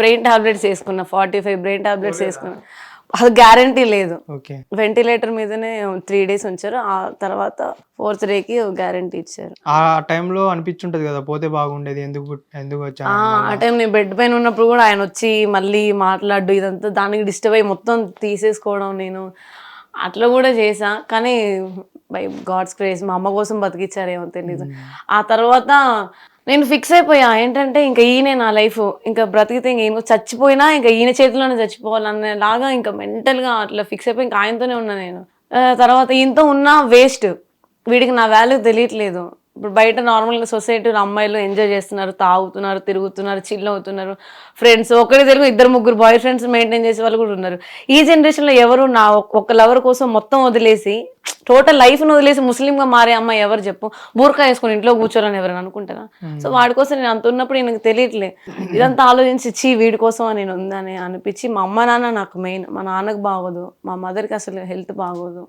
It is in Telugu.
బ్రెయిన్ టాబ్లెట్స్ వేసుకున్నా ఫార్టీ ఫైవ్ బ్రెయిన్ టాబ్లెట్స్ వేసుకున్నా. అది గ్యారంటీ లేదు. వెంటిలేటర్ మీదనే త్రీ డేస్ ఉంచారు. ఆ తర్వాత ఫోర్త్ డేకి గ్యారంటీ ఇచ్చారు. ఆ టైంలో అనిపించుంటది కదా పోతే బాగుండేది ఎందుకు ఎందుకు ఆ టైం నేను బెడ్ పైన ఉన్నప్పుడు కూడా ఆయన వచ్చి మళ్ళీ మాట్లాడు ఇదంతా దానికి డిస్టర్బ్ అయ్యి మొత్తం తీసేసుకోవడం నేను అట్లా కూడా చేసా కానీ బై గాడ్స్ క్రేజ్ మా అమ్మ కోసం బతికిచ్చారేమో తెలీదు. ఆ తర్వాత నేను ఫిక్స్ అయిపోయా. ఏంటంటే ఇంకా ఈయనే నా లైఫ్ ఇంకా బ్రతికితే ఇంకా ఈయన చచ్చిపోయినా ఇంకా ఈయన చేతిలోనే చచ్చిపోవాలనే లాగా ఇంకా మెంటల్గా అట్లా ఫిక్స్ అయిపోయి ఇంకా ఆయనతోనే ఉన్నా నేను. తర్వాత ఈయనతో ఉన్నా వేస్ట్ వీడికి నా వాల్యూ తెలియట్లేదు. ఇప్పుడు బయట నార్మల్గా సొసైటీలో అమ్మాయిలు ఎంజాయ్ చేస్తున్నారు తాగుతున్నారు తిరుగుతున్నారు చిల్ అవుతున్నారు. ఫ్రెండ్స్ ఒకరి తెలుగు ఇద్దరు ముగ్గురు బాయ్ ఫ్రెండ్స్ మెయింటైన్ చేసే వాళ్ళు కూడా ఉన్నారు. ఈ జనరేషన్లో ఎవరు నా ఒక్క లవర్ కోసం మొత్తం వదిలేసి టోటల్ లైఫ్ను వదిలేసి ముస్లింగా మారే అమ్మాయి ఎవరు చెప్పు? బూర్కా వేసుకొని ఇంట్లో కూర్చోరని ఎవరైనా అనుకుంటారా? సో వాడి కోసం నేను అంత ఉన్నప్పుడు నాకు తెలియట్లే. ఇదంతా ఆలోచించి చీ వీడి కోసం నేను ఉందని అనిపించి మా అమ్మ నాన్న నాకు మెయిన్ మా నాన్నకు బాగోదు మా మదర్కి అసలు హెల్త్ బాగోదు.